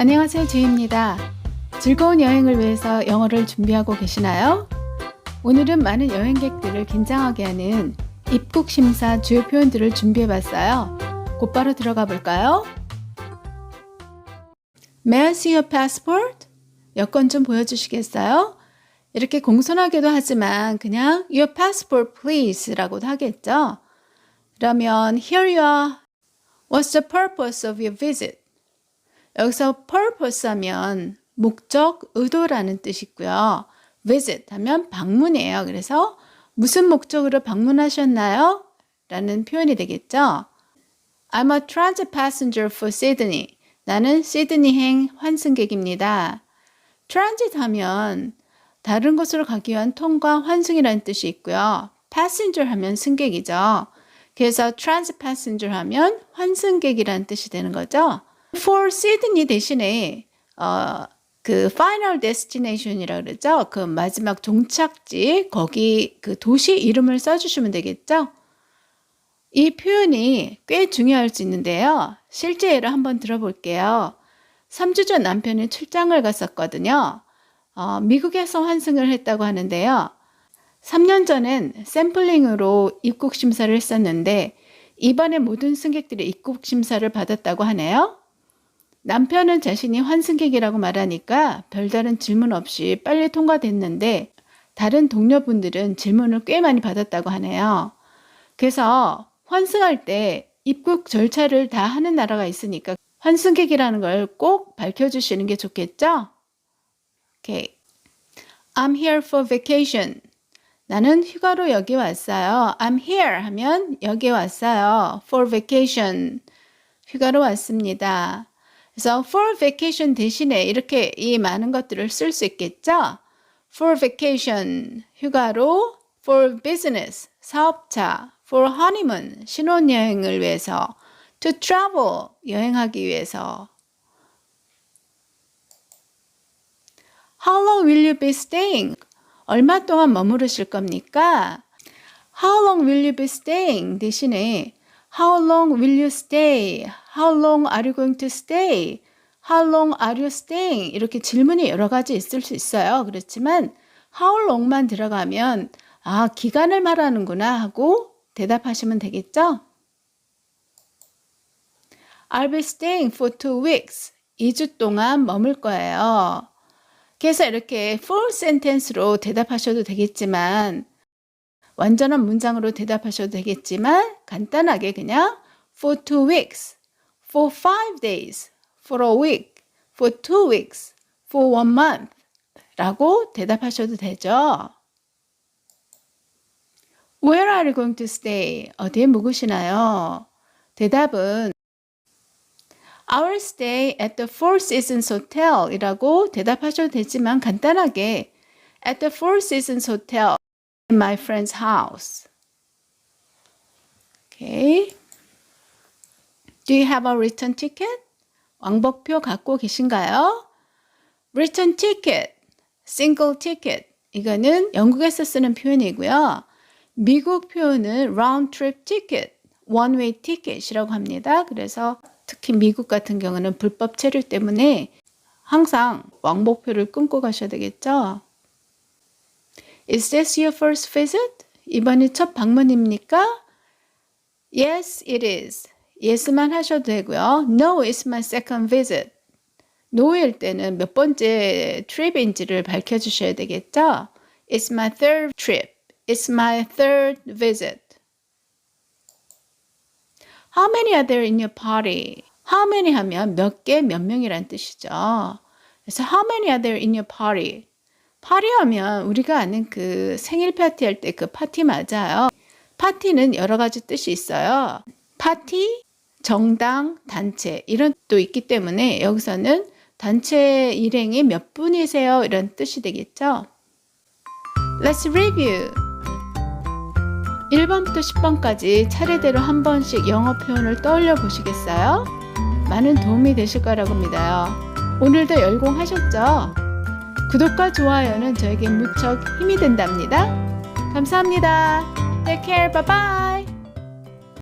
안녕하세요. 주희입니다. 즐거운 여행을 위해서 영어를 준비하고 계시나요? 오늘은 많은 여행객들을 긴장하게 하는 입국 심사 주요 표현들을 준비해 봤어요. 곧바로 들어가 볼까요? May I see your passport? 여권 좀 보여주시겠어요? 이렇게 공손하게도 하지만 그냥 Your passport please라고도 하겠죠. 그러면 Here you are. What's the purpose of your visit? 여기서 purpose 하면 목적, 의도라는 뜻이고요. visit 하면 방문이에요. 그래서 무슨 목적으로 방문하셨나요? 라는 표현이 되겠죠. I'm a transit passenger for Sydney. 나는 시드니행 환승객입니다. transit 하면 다른 곳으로 가기 위한 통과, 환승이라는 뜻이 있고요. passenger 하면 승객이죠. 그래서 transit passenger 하면 환승객이라는 뜻이 되는 거죠. For Sydney 대신에 어, 그 final destination이라 그러죠. 그 마지막 종착지 거기 그 도시 이름을 써주시면 되겠죠. 이 표현이 꽤 중요할 수 있는데요. 실제 예를 한번 들어볼게요. 3주 전 남편이 출장을 갔었거든요. 어, 미국에서 환승을 했다고 하는데요. 3년 전엔 샘플링으로 입국 심사를 했었는데 이번에 모든 승객들이 입국 심사를 받았다고 하네요. 남편은 자신이 환승객이라고 말하니까 별다른 질문 없이 빨리 통과됐는데 다른 동료분들은 질문을 꽤 많이 받았다고 하네요. 그래서 환승할 때 입국 절차를 다 하는 나라가 있으니까 환승객이라는 걸 꼭 밝혀주시는 게 좋겠죠? 오케이. I'm here for vacation. 나는 휴가로 여기 왔어요. I'm here 하면 여기 왔어요. For vacation. 휴가로 왔습니다. 그래서 for vacation 대신에 이렇게 이 많은 것들을 쓸 수 있겠죠? For vacation. 휴가로. For business. 사업차. For honeymoon. 신혼여행을 위해서. To travel. 여행하기 위해서. How long will you be staying? 얼마 동안 머무르실 겁니까? How long will you be staying? 대신에 How long will you stay? How long are you going to stay? How long are you staying? 이렇게 질문이 여러 가지 있을 수 있어요. 그렇지만 how long만 들어가면 아, 기간을 말하는구나 하고 대답하시면 되겠죠? I'll be staying for two weeks. 2주 동안 머물 거예요. 그래서 이렇게 full sentence로 대답하셔도 되겠지만 완전한 문장으로 대답하셔도 되겠지만 간단하게 그냥 for two weeks, for five days, for a week, for two weeks, for one month 라고 대답하셔도 되죠. Where are you going to stay? 어디에 묵으시나요? 대답은 Our stay at the Four Seasons Hotel 이라고 대답하셔도 되지만 간단하게 at the Four Seasons Hotel in my friend's house. Okay. Do you have a return ticket? 왕복표 갖고 계신가요? return ticket, single ticket. 이거는 영국에서 쓰는 표현이고요. 미국 표현은 round trip ticket, one way ticket이라고 합니다. 그래서 특히 미국 같은 경우는 불법 체류 때문에 항상 왕복표를 끊고 가셔야 되겠죠. Is this your first visit? 이번이 첫 방문입니까? Yes, it is. Yes만 하셔도 되고요. No, it's my second visit. No일 때는 몇 번째 트립인지를 밝혀주셔야 되겠죠. It's my third trip. It's my third visit. How many are there in your party? How many 하면 몇 개, 몇 명이란 뜻이죠. 그래서 how many are there in your party? 파티 하면 우리가 아는 그 생일 파티 할 때 그 파티 맞아요. 파티는 여러 가지 뜻이 있어요. 파티, 정당, 단체 이런 뜻도 있기 때문에 여기서는 단체 일행이 몇 분이세요? 이런 뜻이 되겠죠. Let's review. 1번부터 10번까지 차례대로 한 번씩 영어 표현을 떠올려 보시겠어요? 많은 도움이 되실 거라고 믿어요. 오늘도 열공하셨죠? 구독과 좋아요는 저에게 무척 힘이 된답니다. 감사합니다. Take care. Bye bye.